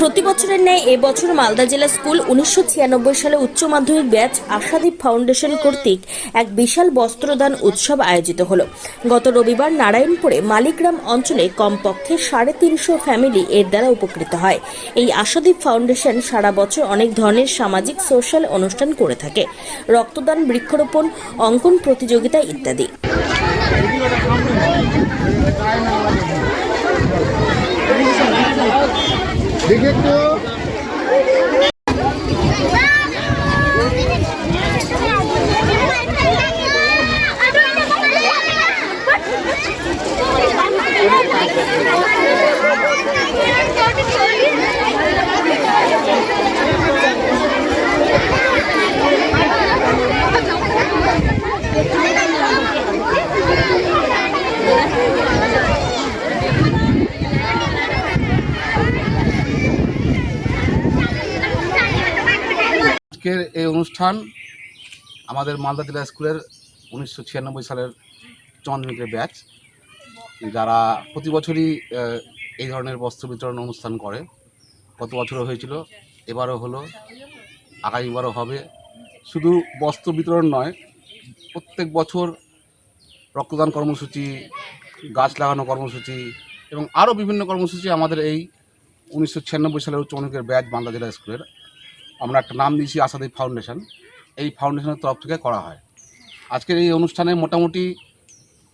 প্রতি বছরের ন্যায় এবছর মালদা জেলা স্কুল উনিশশো ছিয়ানব্বই সালে উচ্চ মাধ্যমিক ব্যাচ আশাদীপ ফাউন্ডেশন কর্তৃক এক বিশাল বস্ত্রদান উৎসব আয়োজিত হল। গত রবিবার নারায়ণপুরে মালিগ্রাম অঞ্চলে কমপক্ষে সাড়ে তিনশো ফ্যামিলি এর দ্বারা উপকৃত হয়। এই আশাদীপ ফাউন্ডেশন সারা বছর অনেক ধরনের সামাজিক, সোশ্যাল অনুষ্ঠান করে থাকে। রক্তদান, বৃক্ষরোপণ, অঙ্কন প্রতিযোগিতা ইত্যাদি। দেখে একটু। আজকের এই অনুষ্ঠান আমাদের মালদা জেলা স্কুলের উনিশশো ছিয়ানব্বই সালের চন্দ্রনিকের ব্যাচ, যারা প্রতি বছরই এই ধরনের বস্ত্র বিতরণ অনুষ্ঠান করে। গত বছরও হয়েছিল, এবারও হলো, আগামীবারও হবে। শুধু বস্ত্র বিতরণ নয়, প্রত্যেক বছর রক্তদান কর্মসূচি, গাছ লাগানো কর্মসূচি এবং আরও বিভিন্ন কর্মসূচি আমাদের এই উনিশশো ছিয়ানব্বই সালের উচ্চ মাধ্যমিকের ব্যাচ বাংলা জেলা স্কুলের আমরা একটা নাম দিয়েছি আসাদী ফাউন্ডেশন। এই ফাউন্ডেশনের তরফ থেকে করা হয়। আজকের এই অনুষ্ঠানে মোটামুটি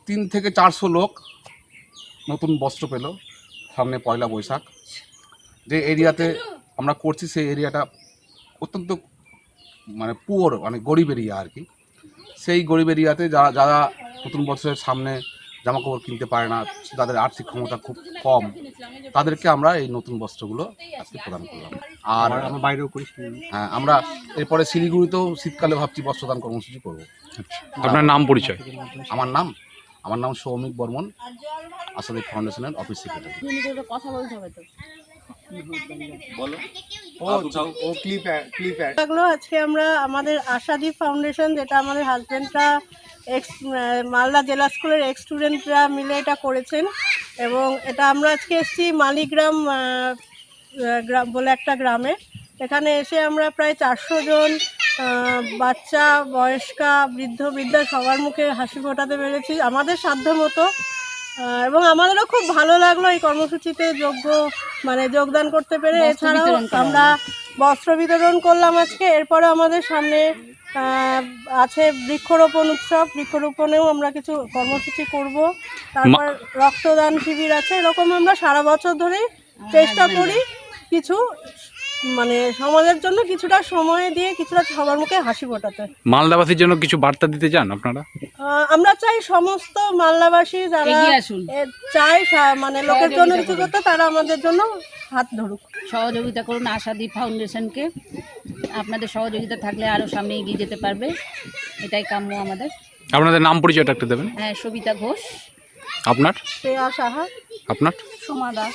তিন থেকে চারশো লোক নতুন বস্ত্র পেল, সামনে পয়লা বৈশাখ। যে এরিয়াতে আমরা করছি সেই এরিয়াটা অত্যন্ত মানে পুয়ার মানে গরিব এরিয়া আর কি। সেই গরিব এরিয়াতে যারা যারা নতুন বছরের সামনে জামাকাপড় কিনতে পারে না তাদের আর্থিক ক্ষমতা খুব কম তাদেরকে আমরা এই নতুন বস্ত্রগুলো আজকে প্রদান করলাম। আর আমরা বাইরেও করি হ্যাঁ আমরা এরপরে শিলিগুড়িতেও শীতকালে ভাবছি বস্ত্রদান কর্মসূচি করব। আপনার নাম পরিচয়? আমার নাম আমার নাম সৌমিক বর্মন আসাদি ফাউন্ডেশনের অফিস সেক্রেটারি। আজকে আমরা আমাদের আশাদীপ ফাউন্ডেশন যেটা আমাদের হাজব্যান্ডরা এক্স মালদা জেলা স্কুলের এক্স স্টুডেন্টরা মিলে এটা করেছেন এবং এটা আমরা আজকে এসেছি মালিগ্রাম গ্রাম বলে একটা গ্রামে। এখানে এসে আমরা প্রায় চারশো জন বাচ্চা বয়স্কা বৃদ্ধ বৃদ্ধা সবার মুখে হাসি ফোটাতে পেরেছি। আমাদের সাধ্য মতো এবং আমাদেরও খুব ভালো লাগল এই কর্মসূচিতে যোগ্য মানে যোগদান করতে পেরে। এছাড়াও আমরা বস্ত্র বিতরণ করলাম আজকে। এরপরে আমাদের সামনে আছে বৃক্ষরোপণ উৎসব। বৃক্ষরোপণেও আমরা কিছু কর্মসূচি করব। তারপর রক্তদান শিবির আছে। এরকম আমরা সারা বছর ধরেই চেষ্টা করি কিছু মানে সমাজের জন্য কিছুটা সময় দিয়ে কিছুটা সবার মুখে হাসি ফোটাতে। মালদাবাসীর জন্য কিছু বার্তা দিতে চান আপনারা? আমরা চাই সমস্ত মালদাবাসী যারা চাই মানে লোকের জন্য কিছু করতে তারা আমাদের জন্য হাত ধরুক। সহযোগিতা করুন আশাদীপ ফাউন্ডেশনকে। আপনাদের সহযোগিতা থাকলে আরও সামনে এগিয়ে যেতে পারবে। এটাই কাম্য আমাদের। আপনাদের নাম পরিচয়টা একটু দেবেন। হ্যাঁ সবিতা ঘোষ। আপনার? শ্রেয়া সাহা। আপনার? সোমা দাস।